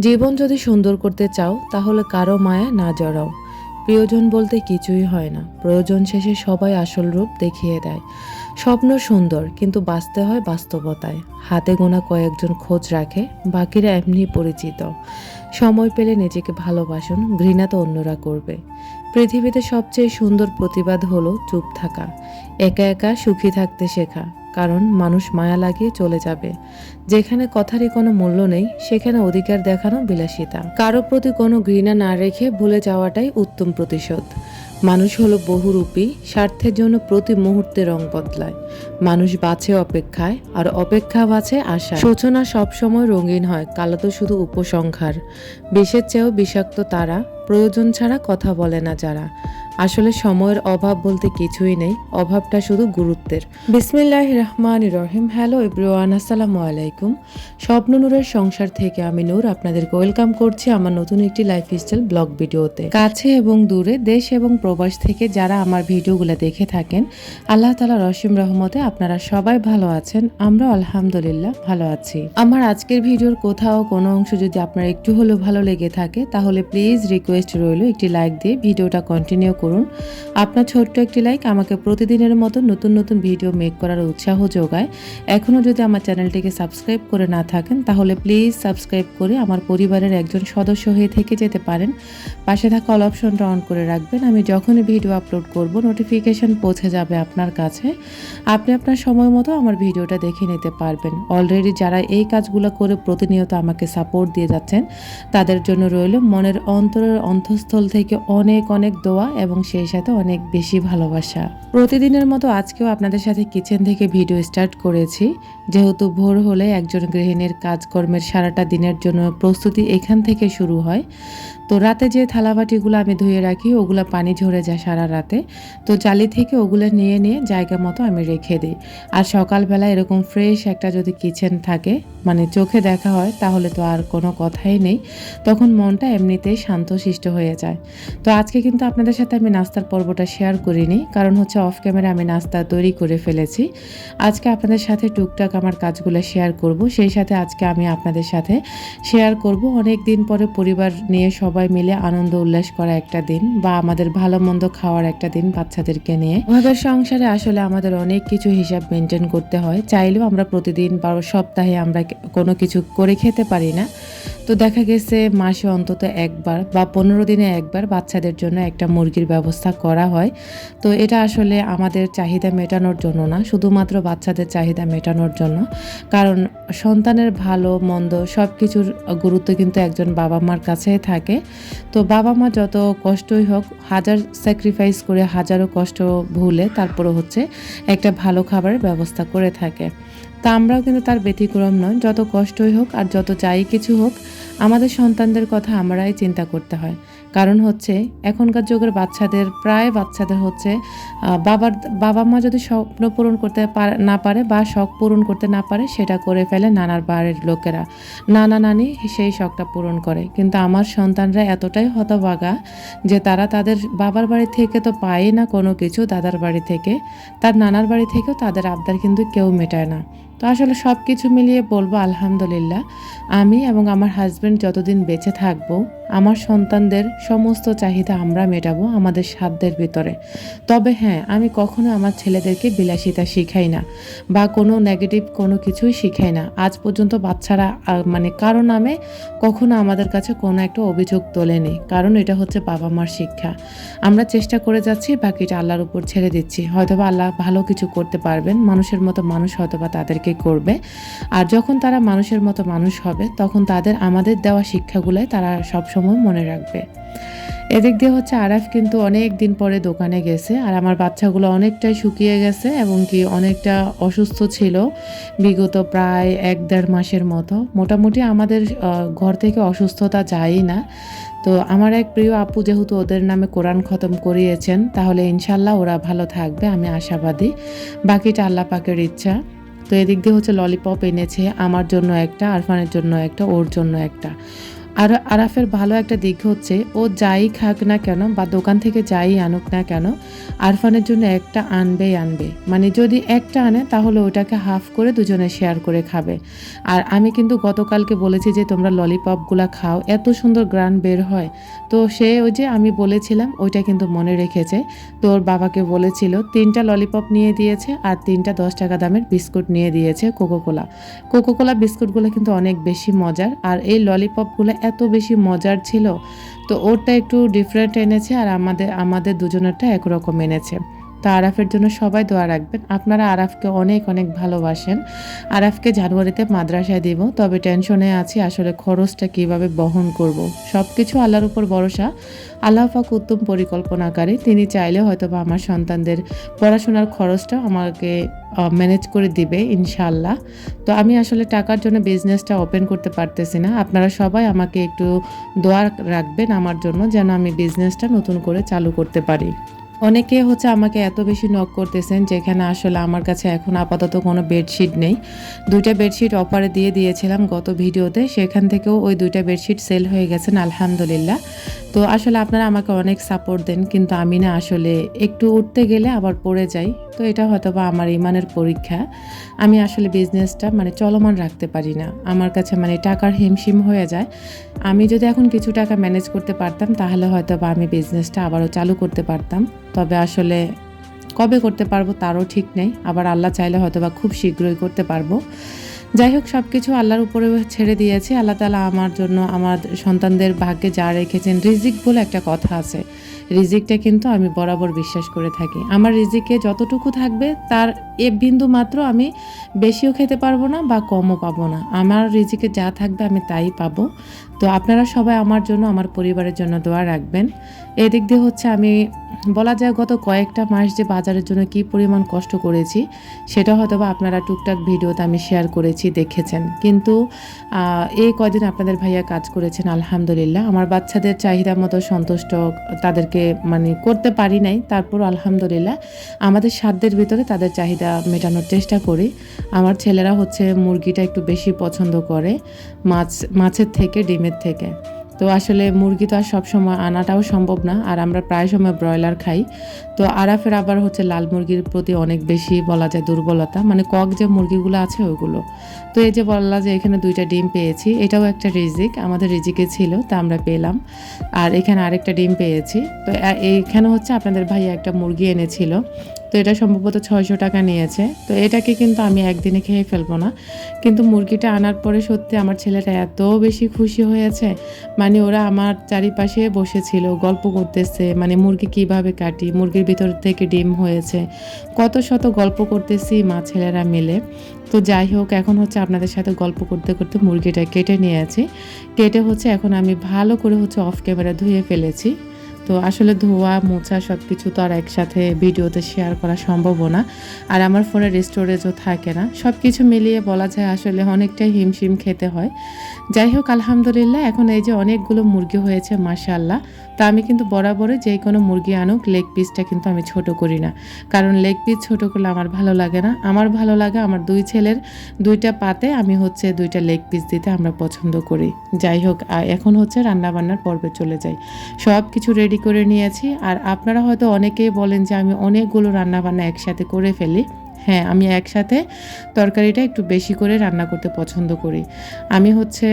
জীবন যদি সুন্দর করতে চাও, তাহলে কারও মায়া না জড়াও। প্রিয়জন বলতে কিছুই হয় না। প্রয়োজন শেষে সবাই আসল রূপ দেখিয়ে দেয়। স্বপ্ন সুন্দর, কিন্তু বাঁচতে হয় বাস্তবতায়। হাতে গোনা কয়েকজন খোঁজ রাখে, বাকিরা এমনি পরিচিত। সময় পেলে নিজেকে ভালোবাসুন, ঘৃণা তো অন্যরা করবে। পৃথিবীতে সবচেয়ে সুন্দর প্রতিবাদ হলো চুপ থাকা। একা একা সুখী থাকতে শেখা। কারণ মানুষ মায়া লাগিয়ে চলে যাবে। যেখানে কথারই কোনো মূল্য নেই, সেখানে অধিকার দেখানো বিলাসিতা। কারও প্রতি কোনো ঘৃণা না রেখে ভুলে যাওয়াটাই উত্তম প্রতিশোধ। মানুষ হলো বহুরূপী, স্বার্থের জন্য প্রতি মুহূর্তে রং বদলায়। মানুষ বাঁচে অপেক্ষায়, আর অপেক্ষা বাঁচে আশা সূচনা সবসময় রঙিন হয় কালো তো শুধু উপসংহার। বিষের চেয়েও বিষাক্ত তারা, প্রয়োজন ছাড়া কথা বলে না যারা। আসলে সময়ের অভাব বলতে কিছুই নেই, অভাবটা শুধু গুরুত্বের। বিসমিল্লাহ রহমান রহিম। হ্যালো ইব্রুয়ান আসসালামু আলাইকুম। স্বপ্ন নূরের সংসার থেকে আমি নূর আপনাদেরকে ওয়েলকাম করছি আমার নতুন একটি লাইফ স্টাইল ব্লগ ভিডিওতে। কাছে এবং দূরে, দেশ এবং প্রবাস থেকে যারা আমার ভিডিওগুলো দেখে থাকেন, আল্লাহ তালা রসিম রহমতে আপনারা সবাই ভালো আছেন আমরা আলহামদুলিল্লাহ ভালো আছি। আমার আজকের ভিডিওর কোথাও কোনো অংশ যদি আপনার একটু হলেও ভালো লেগে থাকে, তাহলে প্লিজ রিকোয়েস্ট রইল একটি লাইক দিয়ে ভিডিওটা কন্টিনিউ করুন। আপনার ছোট্ট একটি লাইক আমাকে প্রতিদিনের মতো নতুন নতুন ভিডিও মেক করার উৎসাহ যোগায়। এখনও যদি আমার চ্যানেলটিকে সাবস্ক্রাইব করে না থাকেন, তাহলে প্লিজ সাবস্ক্রাইব করে আমার পরিবারের একজন সদস্য হয়ে থেকে যেতে পারেন। পাশে থাকা অল অপশনটা অন করে রাখবেন। আমি যখনই ভিডিও আপলোড করব নোটিফিকেশন পৌঁছে যাবে আপনার কাছে। আপনি আপনার সময় মতো আমার ভিডিওটা দেখে নিতে পারবেন। অলরেডি যারা এই কাজগুলো করে প্রতিনিয়ত আমাকে সাপোর্ট দিয়ে যাচ্ছেন, তাদের জন্য রইল মনের অন্তরের অন্তঃস্থল থেকে অনেক অনেক দোয়া এবং সেই সাথে অনেক বেশি ভালোবাসা। প্রতিদিনের মতো আজকেও আপনাদের সাথে কিচেন থেকে ভিডিও স্টার্ট করেছি। যেহেতু ভোর হলে একজন গৃহিণীর কাজকর্মের সারাটা দিনের জন্য প্রস্তুতি এখান থেকে শুরু হয়। তো রাতে যে থালাবাটিগুলো আমি ধুয়ে রাখি, ওগুলো পানি ঝরে যায় সারা রাতে। তো জালি থেকে ওগুলো নিয়ে নিয়ে জায়গা মতো আমি রেখে দিই। আর সকালবেলা এরকম ফ্রেশ একটা যদি কিচেন থাকে মানে চোখে দেখা হয়, তাহলে তো আর কোনো কথাই নেই। তখন মনটা এমনিতেই শান্তশিষ্ট হয়ে যায়। তো আজকে কিন্তু আপনাদের সাথে আমি নাস্তার পর্বটা শেয়ার করিনি, কারণ হচ্ছে অফ ক্যামেরা আমি নাস্তা তৈরি করে ফেলেছি। আজকে আপনাদের সাথে টুকটাক আমার কাজগুলো শেয়ার করব, সেই সাথে আজকে আমি আপনাদের সাথে শেয়ার করব। অনেক দিন পরে পরিবার নিয়ে সবাই মিলে আনন্দ উল্লাস করা একটা দিন বা আমাদের ভালো মন্দ খাওয়ার একটা দিন বাচ্চাদেরকে নিয়ে। ওভাবে সংসারে আসলে আমাদের অনেক কিছু হিসাব মেনটেন করতে হয়। চাইলেও আমরা প্রতিদিন বা সপ্তাহে আমরা কোনো কিছু করে খেতে পারি না। তো দেখা গেছে মাসে অন্তত একবার বা পনেরো দিনে একবার বাচ্চাদের জন্য একটা মুরগির ব্যবস্থা করা হয়। তো এটা আসলে আমাদের চাহিদা মেটানোর জন্য না, শুধুমাত্র বাচ্চাদের চাহিদা মেটানোর জন্য। কারণ সন্তানের ভালো, মন্দ সব কিছুর গুরুত্ব কিন্তু একজন বাবা মার কাছে থাকে। তো বাবা মা যত কষ্টই হোক, হাজার স্যাক্রিফাইস করে হাজারো কষ্ট ভুলে তারপরে হচ্ছে একটা ভালো খাবারের ব্যবস্থা করে থাকে। তা আমরাও কিন্তু তার ব্যতিক্রম নয়। যত কষ্টই হোক আর যত চাই কিছু হোক আমাদের সন্তানদের কথা আমরাই চিন্তা করতে হয়। কারণ হচ্ছে, এখনকার যুগের বাচ্চাদের, প্রায় বাচ্চাদের হচ্ছে বাবার, বাবা মা যদি স্বপ্ন পূরণ করতে না পারে বা শখ পূরণ করতে না পারে, সেটা করে ফেলে নানার বাড়ির লোকেরা। নানা নানি সেই শখটা পূরণ করে। কিন্তু আমার সন্তানরা এতটাই হতভাগা যে তারা তাদের বাবার বাড়ি থেকে তো পায় না কোনো কিছু দাদার বাড়ি থেকে। তার নানার বাড়ি থেকেও তাদের আবদার কিন্তু কেউ মেটায় না। তো আসলে সব কিছু মিলিয়ে বলব, আলহামদুলিল্লাহ। আমি এবং আমার হাজব্যান্ড যতদিন বেঁচে থাকব, আমার সন্তানদের সমস্ত চাহিদা আমরা মেটাবো আমাদের সাধ্যের ভিতরে। তবে হ্যাঁ আমি কখনো আমার ছেলেদেরকে বিলাসিতা শিখাই না বা কোনো নেগেটিভ কোনো কিছুই শিখাই না। আজ পর্যন্ত বাচ্চারা মানে কারও নামে কখনো আমাদের কাছে কোনো একটা অভিযোগ তোলেনি, কারণ এটা হচ্ছে বাবা মার শিক্ষা। আমরা চেষ্টা করে যাচ্ছি, বাকিটা আল্লাহর উপর ছেড়ে দিচ্ছি। হয়তোবা আল্লাহ ভালো কিছু করতে পারবেন, মানুষের মতো মানুষ হয়তোবা তাদেরকে করবে। আর যখন তারা মানুষের মতো মানুষ হবে, তখন তাদের আমাদের দেওয়া শিক্ষাগুলোই তারা সব সময় মনে রাখবে। এদিক দিয়ে হচ্ছে আরাফ কিন্তু অনেক দিন পরে দোকানে গেছে আর আমার বাচ্চাগুলো অনেকটাই শুকিয়ে গেছে এবং কি অনেকটা অসুস্থ ছিল বিগত প্রায় এক দেড় মাসের মতো। মোটামুটি আমাদের ঘর থেকে অসুস্থতা যায়ই না। তো আমার এক প্রিয় আপু যেহেতু ওদের নামে কোরআন খতম করিয়েছেন, তাহলে ইনশাল্লাহ ওরা ভালো থাকবে, আমি আশাবাদী। বাকিটা আল্লাহ পাকের ইচ্ছা। তো এদিক দিয়ে হচ্ছে ললিপপ এনেছে, আমার জন্য একটা, আরফানের জন্য একটা, ওর জন্য একটা। আর আরাফের ভালো একটা দিক হচ্ছে, ও যাই খাক না কেন বা দোকান থেকে যাই আনুক না কেন, আরফানের জন্য একটা আনবেই আনবে। মানে যদি একটা আনে, তাহলে ওটাকে হাফ করে দুজনে শেয়ার করে খাবে। আর আমি কিন্তু গতকালকে বলেছি যে, তোমরা ললিপপগুলো খাও, এত সুন্দর গ্রান বের হয়। তো সে ওই যে আমি বলেছিলাম, ওইটা কিন্তু মনে রেখেছে। তোর বাবাকে বলেছিল, তিনটা ললিপপ নিয়ে দিয়েছে আর তিনটা দশ টাকা দামের বিস্কুট নিয়ে দিয়েছে কোকোকোলা কোকোকোলা বিস্কুটগুলো কিন্তু অনেক বেশি মজার। আর এই ললিপপগুলো এত বেশি মজার ছিল, তো ওরটা একটু ডিফারেন্ট এনেছে আর আমাদের আমাদের দুজনেরটা একরকম এনেছে। তো আরাফের জন্য সবাই দোয়া রাখবেন। আপনারা আরাফকে অনেক অনেক ভালোবাসেন। আরাফকে জানুয়ারিতে মাদ্রাসায় দিব, তবে টেনশনে আছি আসলে খরচটা কীভাবে বহন করব। সব কিছু আল্লাহর উপর ভরসা। আল্লাহ পাক উত্তম পরিকল্পনাকারী। তিনি চাইলে হয়তো বা আমার সন্তানদের পড়াশোনার খরচটা আমাকে ম্যানেজ করে দিবে ইনশাল্লাহ তো আমি আসলে টাকার জন্য বিজনেসটা ওপেন করতে পারতেছি না। আপনারা সবাই আমাকে একটু দোয়া রাখবেন আমার জন্য, যেন আমি বিজনেসটা নতুন করে চালু করতে পারি। অনেকে হচ্ছে আমাকে এত বেশি নক করতেছেন যেখানে আসলে আমার কাছে এখন আপাতত কোনো বেডশিট নেই। দুইটা বেডশিট অফারে দিয়ে দিয়েছিলাম গত ভিডিওতে, সেখান থেকেও ওই দুইটা বেডশিট সেল হয়ে গেছেন আলহামদুলিল্লাহ। তো আসলে আপনারা আমাকে অনেক সাপোর্ট দেন, কিন্তু আমি না আসলে একটু উঠতে গেলে আবার পড়ে যাই। তো এটা হয়তো বা আমার ইমানের পরীক্ষা। আমি আসলে বিজনেসটা মানে চলমান রাখতে পারি না। আমার কাছে মানে টাকার হিমশিম হয়ে যায়। আমি যদি এখন কিছু টাকা ম্যানেজ করতে পারতাম, তাহলে হয়তো বা আমি বিজনেসটা আবারও চালু করতে পারতাম। তবে আসলে কবে করতে পারব তারও ঠিক নেই। আবার আল্লাহ চাইলে হয়তো বা খুব শীঘ্রই করতে পারব। যাই হোক সব কিছু আল্লাহর উপরে ছেড়ে দিয়েছি। আল্লাহ তালা আমার জন্য আমার সন্তানদের ভাগ্যে যা রেখেছেন রিজিক বলে একটা কথা আছে। রিজিকটা কিন্তু আমি বরাবর বিশ্বাস করে থাকি। আমার রিজিকে যতটুকু থাকবে, তার এ বিন্দু মাত্র আমি বেশিও খেতে পারব না বা কমও পাবো না। আমার রিজিকে যা থাকবে আমি তাই পাবো। তো আপনারা সবাই আমার জন্য, আমার পরিবারের জন্য দোয়া রাখবেন। এদিক দিয়ে হচ্ছে আমি, বলা যায় গত কয়েকটা মাস যে বাজারের জন্য কি পরিমাণ কষ্ট করেছি, সেটা হয়তো বা আপনারা টুকটাক ভিডিওতে আমি শেয়ার করেছি। দেখেছেন। কিন্তু এই কদিন আপনাদের ভাইয়া কাজ করেছেন, আলহামদুলিল্লাহ। আমার বাচ্চাদের চাহিদা মতো সন্তুষ্ট তাদেরকে মানে করতে পারি নাই। তারপর আলহামদুলিল্লাহ, আমাদের সাধ্যের ভিতরে তাদের চাহিদা মেটানোর চেষ্টা করি। আমার ছেলেরা হচ্ছে মুরগিটা একটু বেশি পছন্দ করে, মাছ, মাছের থেকে, ডিমের থেকে। তো আসলে মুরগি তো আর সবসময় আনাটাও সম্ভব না, আর আমরা প্রায় সময় ব্রয়লার খাই। তো আরাফের আবার হচ্ছে লাল মুরগির প্রতি অনেক বেশি বলা যায় দুর্বলতা মানে কক যে মুরগিগুলো আছে ওইগুলো তো এই যে বললা যে এখানে দুইটা ডিম পেয়েছি, এটাও একটা রিজিক, আমাদের রিজিকে ছিল, তা আমরা পেলাম। আর এখানে আরেকটা ডিম পেয়েছি। তো এইখানে হচ্ছে আপনাদের ভাই একটা মুরগি এনেছিল তো এটা সম্ভবত ছয়শো টাকা নিয়েছে। তো এটাকে কিন্তু আমি একদিনে খেয়ে ফেলব না। কিন্তু মুরগিটা আনার পরে সত্যি আমার ছেলেটা এত বেশি খুশি হয়েছে। মানে ওরা আমার চারিপাশে বসেছিল, গল্প করতেছে মানে মুরগি কীভাবে কাটি, মুরগির ভিতর থেকে ডিম হয়েছে। কত শত গল্প করতেছি মা ছেলেরা মিলে। তো যাই হোক, এখন হচ্ছে আপনাদের সাথে গল্প করতে করতে মুরগিটা কেটে নিয়েছি কেটে হচ্ছে এখন আমি ভালো করে হচ্ছে অফ ক্যামেরা ধুয়ে ফেলেছি। তো আসলে ধোয়া, মোছা সব কিছু তো আর একসাথে ভিডিওতে শেয়ার করা সম্ভব না। আর আমার ফোনের স্টোরেজও থাকে না। সব কিছু মিলিয়ে বলা যায় আসলে অনেকটাই হিমশিম খেতে হয়। যাই হোক, আলহামদুলিল্লাহ, এখন এই যে অনেকগুলো মুরগি হয়েছে মাশাল্লাহ তা আমি কিন্তু বরাবরই যে কোনো মুরগি আনুক লেগ পিসটা কিন্তু আমি ছোট করি না। কারণ লেগ পিস ছোট করলে আমার ভালো লাগে না। আমার ভালো লাগে আমার দুই ছেলের দুইটা পাতে আমি হচ্ছে দুইটা লেগ পিস দিতে আমরা পছন্দ করি। যাই হোক এখন হচ্ছে রান্নাবান্নার পর্বে চলে যাই। সব কিছু রেডি করে নিয়েছি। আর আপনারা হয়তো অনেকেই বলেন যে আমি অনেকগুলো রান্নাবান্না একসাথে করে ফেলি। হ্যাঁ আমি একসাথে তরকারিটা একটু বেশি করে রান্না করতে পছন্দ করি। আমি হচ্ছে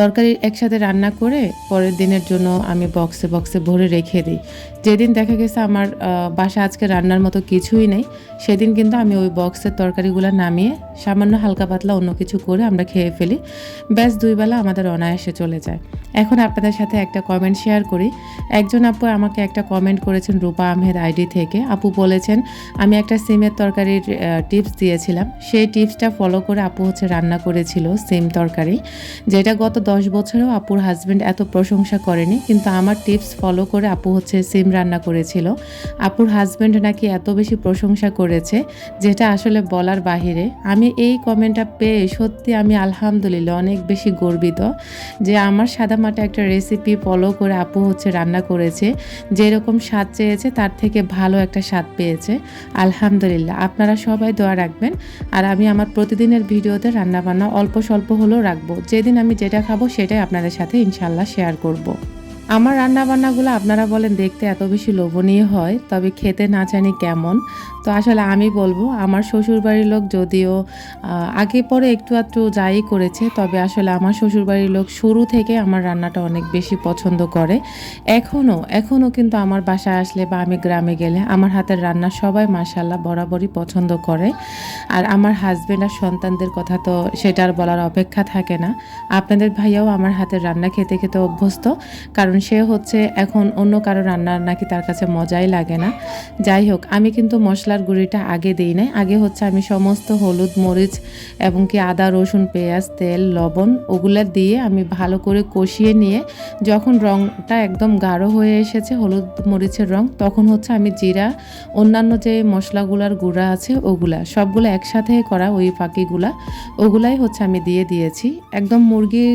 তরকারি একসাথে রান্না করে পরের দিনের জন্য আমি বক্সে বক্সে ভরে রেখে দিই। যেদিন দেখা গেছে আমার বাসা আজকে রান্নার মতো কিছুই নেই, সেদিন কিন্তু আমি ওই বক্সের তরকারিগুলো নামিয়ে সামান্য হালকা পাতলা অন্য কিছু করে আমরা খেয়ে ফেলি। ব্যাস, দুই বেলা আমাদের অনায়াসে চলে যায়। এখন আপনাদের সাথে একটা কমেন্ট শেয়ার করি। একজন আপু আমাকে একটা কমেন্ট করেছেন রূপা আহমেদ আইডি থেকে। আপু বলেছেন, আমি একটা সিমের তরকারির টিপস দিয়েছিলাম। সেই টিপসটা ফলো করে আপু হচ্ছে রান্না করেছিল সিম তরকারি, যেটা গত দশ বছরেও আপুর হাজব্যান্ড এত প্রশংসা করেনি, কিন্তু আমার টিপস ফলো করে আপু হচ্ছে সিম রান্না করেছিল। আপুর হাজব্যান্ড নাকি এত বেশি প্রশংসা করেছে, যেটা আসলে বলার বাহিরে। আমি এই কমেন্টটা পেয়ে সত্যি আমি আলহামদুলিল্লাহ অনেক বেশি গর্বিত যে আমার সাদামাটা একটা রেসিপি ফলো করে আপু হচ্ছে রান্না করেছে, যেরকম স্বাদ চেয়েছে তার থেকে ভালো একটা স্বাদ পেয়েছে। আলহামদুলিল্লাহ, আপনারা সবাই দোয়া রাখবেন। আর আমি আমার প্রতিদিনের ভিডিওতে রান্নাবান্না অল্প স্বল্প হলেও রাখব। যেদিন আমি যেটা যেটা খাব সেটাই আপনাদের সাথে ইনশাল্লাহ শেয়ার করব। আমার রান্না বান্নাগুলো আপনারা বলেন দেখতে এত বেশি লোভনীয় হয়, তবে খেতে না জানি কেমন। তো আসলে আমি বলব, আমার শ্বশুরবাড়ির লোক যদিও আগে পরে একটু একটু যাই করেছে, তবে আসলে আমার শ্বশুরবাড়ির লোক শুরু থেকে আমার রান্নাটা অনেক বেশি পছন্দ করে। এখনও এখনও কিন্তু আমার বাসায় আসলে বা আমি গ্রামে গেলে আমার হাতের রান্না সবাই মাসাল্লাহ বরাবরই পছন্দ করে। আর আমার হাজব্যান্ড আর সন্তানদের কথা তো সেটা আর বলার অপেক্ষা থাকে না। আপনাদের ভাইয়াও আমার হাতের রান্না খেতে খেতে অভ্যস্ত, কারণ সে হচ্ছে এখন অন্য কারও রান্নার নাকি তার কাছে মজাই লাগে না। যাই হোক, আমি কিন্তু মশলার গুঁড়িটা আগে দিই নাই। আগে হচ্ছে আমি সমস্ত হলুদ মরিচ এবং কি আদা, রসুন, পেঁয়াজ, তেল, লবণ ওগুলো দিয়ে আমি ভালো করে কষিয়ে নিয়ে যখন রঙটা একদম গাঢ় হয়ে এসেছে, হলুদ মরিচের রং, তখন হচ্ছে আমি জিরা, অন্যান্য যে মশলাগুলার গুঁড়া আছে ওগুলা, সবগুলো একসাথে করা ওই ফাঁকিগুলা, ওগুলাই হচ্ছে আমি দিয়ে দিয়েছি। একদম মুরগি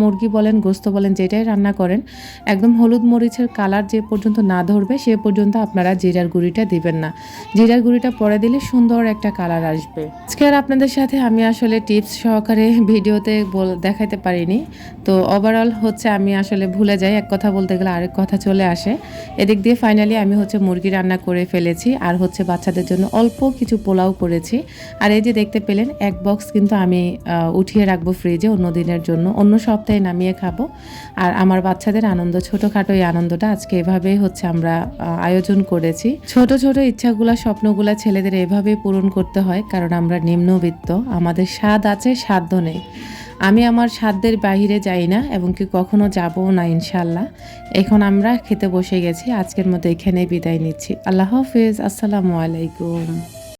মুরগি বলেন, গোস্ত বলেন, যেটাই রান্না করেন একদম হলুদ মরিচের কালার যে পর্যন্ত না ধরবে, সে পর্যন্ত আপনারা জিরার গুঁড়িটা দিবেন না। জিরার গুঁড়িটা পরে দিলে সুন্দর একটা কালার আসবে। আজকে আর আপনাদের সাথে আমি আসলে টিপস সহকারে ভিডিওতে বল- দেখাতে পারিনি। তো ওভারঅল হচ্ছে আমি আসলে ভুলে যাই, এক কথা বলতে গেলে আরেক কথা চলে আসে। এদিক দিয়ে ফাইনালি আমি হচ্ছে মুরগি রান্না করে ফেলেছি, আর হচ্ছে বাচ্চাদের জন্য অল্প কিছু পোলাও করেছি। আর এই যে দেখতে পেলেন, এক বক্স কিন্তু আমি উঠিয়ে রাখব ফ্রিজে অন্য দিনের জন্য। অন্য সপ্তাহে নামিয়ে খাব, আর আমার বাচ্চাদের আনন্দ ছোটোখাটো এই আনন্দটা আজকে এভাবেই হচ্ছে আমরা আয়োজন করেছি। ছোট ছোট ইচ্ছাগুলা, স্বপ্নগুলা ছেলেদের এভাবেই পূরণ করতে হয়, কারণ আমরা নিম্নবিত্ত, আমাদের স্বাদ আছে সাধ্য নেই। আমি আমার সাধ্যের বাইরে যাই না এবং কি কখনো যাবও না ইনশাল্লাহ এখন আমরা খেতে বসে গেছি, আজকের মতো এখানেই বিদায় নিচ্ছি। আল্লাহ হাফিজ, আসসালামু আলাইকুম।